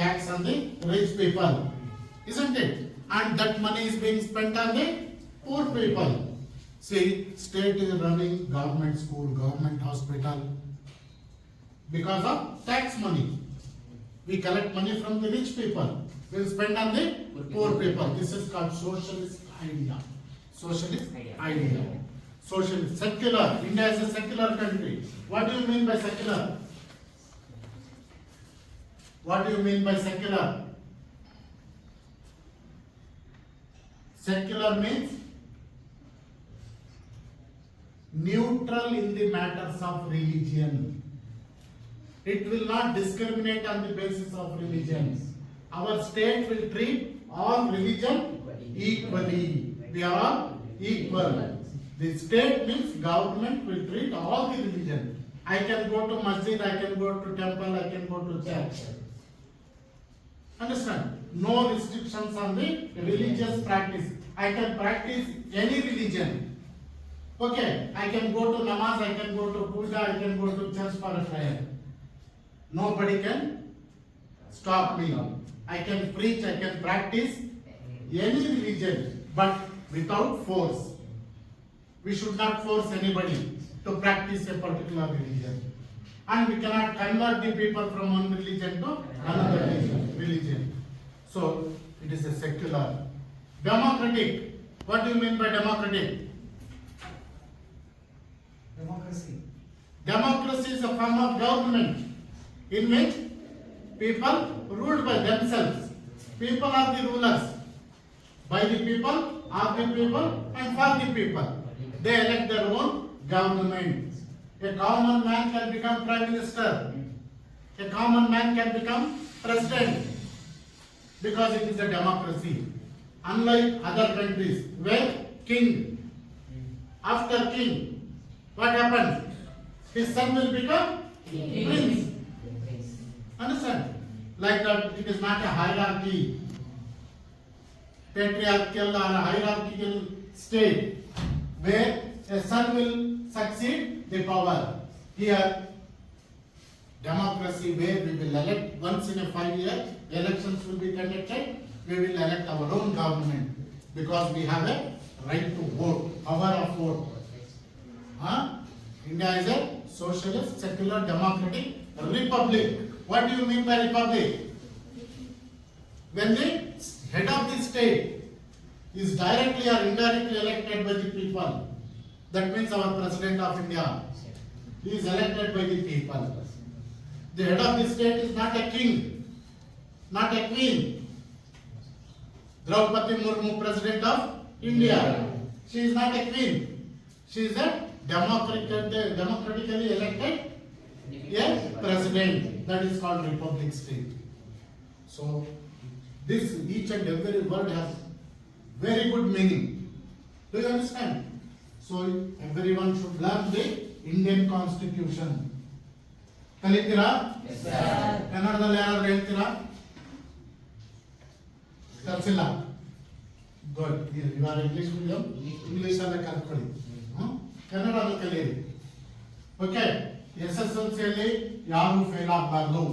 tax on the rich people, isn't it? And that money is being spent on the poor people. See, state is running government school, government hospital because of tax money. We collect money from the rich people, we'll spend on the poor people. This is called socialist idea. Socialist idea. Socialist, secular, India is a secular country. What do you mean by secular? What do you mean by secular? Secular means neutral in the matters of religion. It will not discriminate on the basis of religions. Our state will treat all religion equally. We are equal. The state means government will treat all the religion. I can go to masjid, I can go to temple, I can go to church. Understand? No restrictions on the religious practice. I can practice any religion. Okay, I can go to namaz, I can go to puja, I can go to church for a prayer. Nobody can stop me. I can preach, I can practice any religion, but without force. We should not force anybody to practice a particular religion. And we cannot convert the people from one religion to another religion. So it is a secular. Democratic. What do you mean by democratic? Democracy. Democracy is a form of government in which people ruled by themselves. People are the rulers. By the people, of the people, and for the people. They elect their own government. A common man can become prime minister. A common man can become president. Because it is a democracy. Unlike other countries where king, after king, what happens? His son will become prince. Understand? Like that, it is not a hierarchy. Patriarchal or a hierarchical state where a son will succeed the power. Here, democracy where we will elect once in a five year, elections will be conducted, we will elect our own government because we have a right to vote, power of vote. Huh? India is a socialist, secular, democratic republic. What do you mean by republic? When the head of the state is directly or indirectly elected by the people, that means our president of India, he is elected by the people. The head of the state is not a king, not a queen. Draupadi Murmu, president of India, she is not a queen. She is a democratic, democratically elected a president. That is called republic state. So this each and every word has very good meaning. Do you understand? So everyone should learn the Indian constitution. ಕಲಿತೀರಾ ಕನ್ನಡದಲ್ಲಿ ಯಾರಾದ್ರೂ ಹೇಳ್ತೀರಾ ಕಲ್ಸಿಲ್ಲ good ಇವಾಗ English medium English ಅಲ್ಲೇ ಕಲ್ತ್ಕೊಳ್ಳಿ ಹ್ಮ್? ಕನ್ನಡದಲ್ಲಿ ಕಲಿಯಿರಿ okay yes S L ಸಿಯಲ್ಲಿ ಯಾರು ಫೇಲ್ ಆಗಬಾರ್ದು